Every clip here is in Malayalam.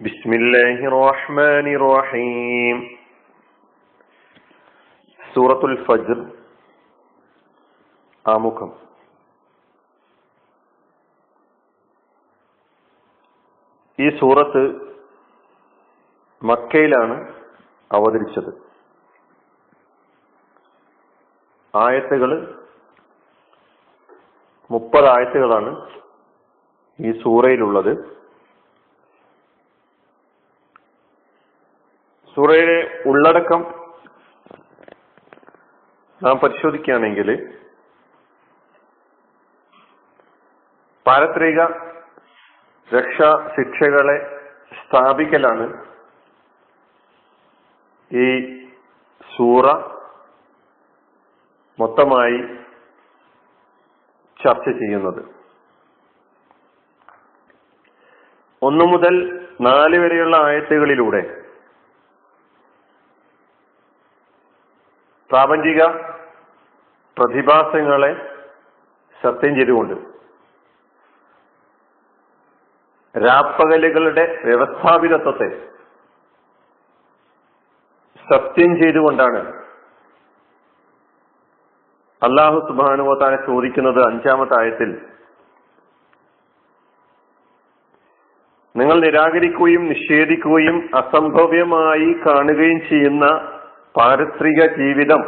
بسم الله الرحمن الرحيم സൂറത്തുൽ ഫജ്ർ ആമുഖം ഈ സൂറത്ത് മക്കയിലാണ് അവതരിച്ചത് ആയത്തുകൾ മുപ്പത് ആയത്തുകളാണ് ഈ സൂറയിലുള്ളത് സൂറയിലെ ഉള്ളടക്കം നാം പരിശോധിക്കുകയാണെങ്കിൽ പാരത്രിക രക്ഷാ ശിക്ഷകളെ സ്ഥാപിക്കലാണ് ഈ സൂറ മൊത്തമായി ചർച്ച ചെയ്യുന്നത്. ഒന്നു മുതൽ നാല് വരെയുള്ള ആയത്തുകളിലൂടെ പ്രാപഞ്ചിക പ്രതിഭാസങ്ങളെ സത്യം ചെയ്തുകൊണ്ട് രാപ്പകലുകളുടെ വ്യവസ്ഥാപിതത്വത്തെ സത്യം ചെയ്തുകൊണ്ടാണ് അള്ളാഹു സുബാനുവത്താനെ ചോദിക്കുന്നത് അഞ്ചാമത്തെ ആയത്തിൽ. നിങ്ങൾ നിരാകരിക്കുകയും നിഷേധിക്കുകയും അസംഭവ്യമായി കാണുകയും ചെയ്യുന്ന പാരിത്രിക ജീവിതം.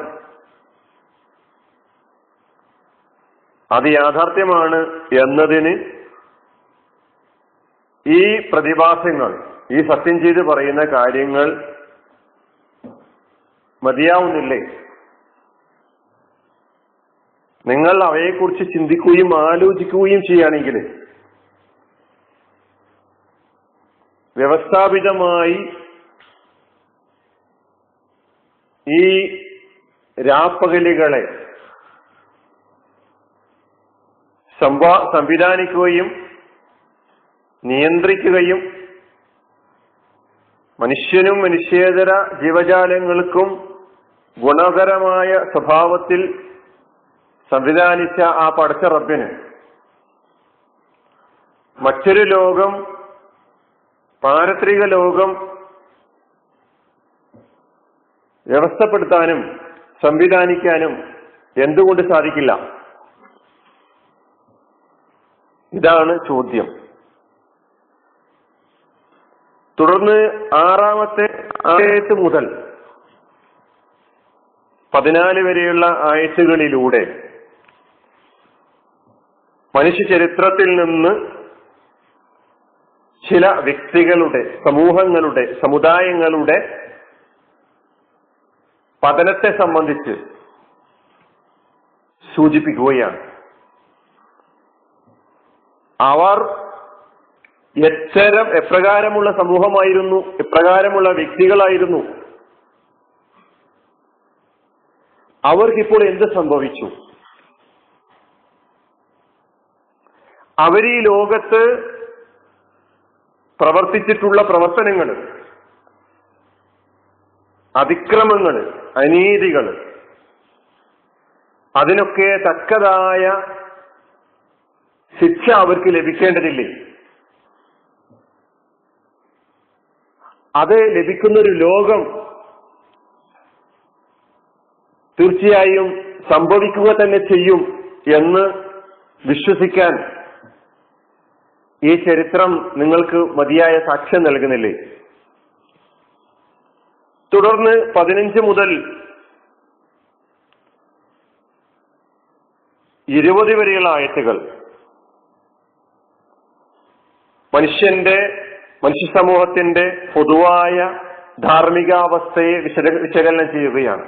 അത് യാഥാർത്ഥ്യമാണ് എന്നതിന് ഈ പ്രതിഭാസങ്ങൾ ഈ സത്യം ചെയ്ത് പറയുന്ന കാര്യങ്ങൾ മതിയാവുന്നില്ലേ? നിങ്ങൾ അവയെക്കുറിച്ച് ചിന്തിക്കുകയും ആലോചിക്കുകയും ചെയ്യുകയാണെങ്കിൽ വ്യവസ്ഥാപിതമായി ഈ രാപ്പകലുകളെ സംവാ സംവിധാനിക്കുകയും നിയന്ത്രിക്കുകയും മനുഷ്യനും മനുഷ്യേതര ജീവജാലങ്ങൾക്കും ഗുണകരമായ സ്വഭാവത്തിൽ സംവിധാനിച്ച ആ പടച്ച റബ്ബിന് മറ്റൊരു ലോകം പാരത്രിക ലോകം വ്യവസ്ഥപ്പെടുത്താനും സംവിധാനിക്കാനും എന്തുകൊണ്ട് സാധിക്കില്ല? ഇതാണ് ചോദ്യം. തുടർന്ന് ആറാമത്തെ ആയത്ത് മുതൽ പതിനാല് വരെയുള്ള ആയത്തുകളിലൂടെ മനുഷ്യ ചരിത്രത്തിൽ നിന്ന് ചില വ്യക്തികളുടെ സമൂഹങ്ങളുടെ സമുദായങ്ങളുടെ പതനത്തെ സംബന്ധിച്ച് സൂചിപ്പിക്കുകയാണ്. അവർ എത്തരം എപ്രകാരമുള്ള സമൂഹമായിരുന്നു എപ്രകാരമുള്ള വ്യക്തികളായിരുന്നു. അവർക്കിപ്പോൾ എന്ത് സംഭവിച്ചു? അവർ ഈ ലോകത്ത് പ്രവർത്തിച്ചിട്ടുള്ള പ്രവർത്തനങ്ങൾ അതിക്രമങ്ങൾ അനീതികൾ. അതിനൊക്കെ തക്കതായ ശിക്ഷ അവർക്ക് ലഭിക്കേണ്ടതില്ലേ? അത് ലഭിക്കുന്നൊരു ലോകം തീർച്ചയായും സംഭവിക്കുക തന്നെ ചെയ്യും എന്ന് വിശ്വസിക്കാൻ ഈ ചരിത്രം നിങ്ങൾക്ക് മതിയായ സാക്ഷ്യം നൽകുന്നില്ലേ? തുടർന്ന് പതിനഞ്ച് മുതൽ ഇരുപത് വരെയുള്ള ആയത്തുകൾ. മനുഷ്യന്റെ മനുഷ്യ സമൂഹത്തിന്റെ പൊതുവായ ധാർമ്മികാവസ്ഥയെ വിശക വിശകലനം ചെയ്യുകയാണ്.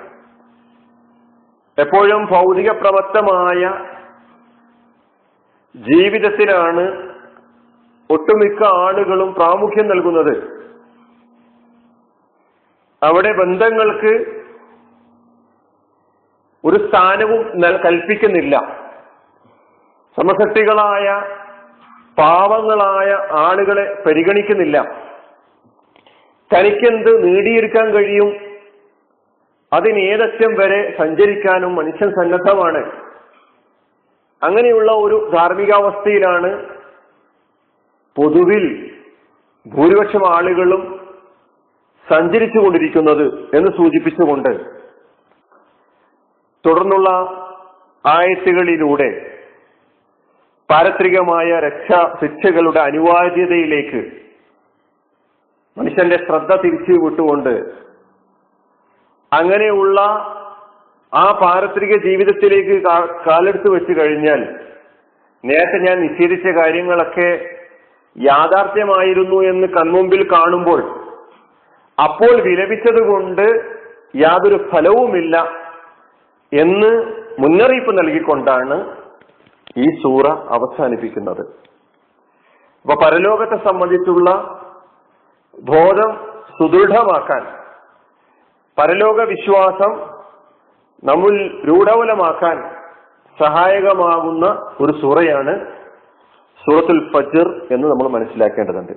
എപ്പോഴും ഭൗതിക പ്രവർത്തമായ ജീവിതത്തിനാണ് ഒട്ടുമിക്ക ആളുകളും പ്രാമുഖ്യം നൽകുന്നത്. അവിടെ ബന്ധങ്ങൾക്ക് ഒരു സ്ഥാനവും കൽപ്പിക്കുന്നില്ല. സമശക്തികളായ പാവങ്ങളായ ആളുകളെ പരിഗണിക്കുന്നില്ല. തനിക്കെന്ത് നേടിയെടുക്കാൻ കഴിയും? അതിനേതറ്റം വരെ സഞ്ചരിക്കാനും മനുഷ്യൻ സന്നദ്ധമാണ്. അങ്ങനെയുള്ള ഒരു ധാർമ്മികാവസ്ഥയിലാണ് പൊതുവിൽ ഭൂരിപക്ഷം ആളുകളും സഞ്ചരിച്ചു കൊണ്ടിരിക്കുന്നത് എന്ന് സൂചിപ്പിച്ചുകൊണ്ട് തുടർന്നുള്ള ആയത്തുകളിലൂടെ പാരത്രികമായ രക്ഷാ ശിക്ഷകളുടെ അനിവാര്യതയിലേക്ക് മനുഷ്യന്റെ ശ്രദ്ധ തിരിച്ചു വിട്ടുകൊണ്ട് അങ്ങനെയുള്ള ആ പാരത്രിക ജീവിതത്തിലേക്ക് കാലെടുത്ത് വെച്ച് കഴിഞ്ഞാൽ നേരത്തെ ഞാൻ നിഷേധിച്ച കാര്യങ്ങളൊക്കെ യാഥാർത്ഥ്യമായിരുന്നു എന്ന് കൺമുമ്പിൽ കാണുമ്പോൾ അപ്പോൾ വിലപിച്ചത് കൊണ്ട് യാതൊരു ഫലവുമില്ല എന്ന് മുന്നറിയിപ്പ് നൽകിക്കൊണ്ടാണ് ഈ സൂറ അവസാനിപ്പിക്കുന്നത്. അപ്പൊ പരലോകത്തെ സംബന്ധിച്ചുള്ള ബോധം സുദൃഢമാക്കാൻ പരലോക വിശ്വാസം നമ്മൾ രൂഢവലമാക്കാൻ സഹായകമാകുന്ന ഒരു സൂറയാണ് സൂറത്തുൽ ഫജർ എന്ന് നമ്മൾ മനസ്സിലാക്കേണ്ടതുണ്ട്.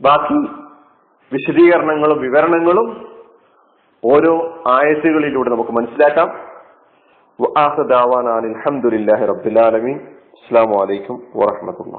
ബാക്കി വിശദീകരണങ്ങളും വിവരണങ്ങളും ഓരോ ആയത്തുകളിലൂടെ നമുക്ക് മനസ്സിലാക്കാം. അലഹമുല്ലാഹി റബ്ബുലാലമീൻ അസ്സാം വലൈക്കും വാഹമത്തുള്ള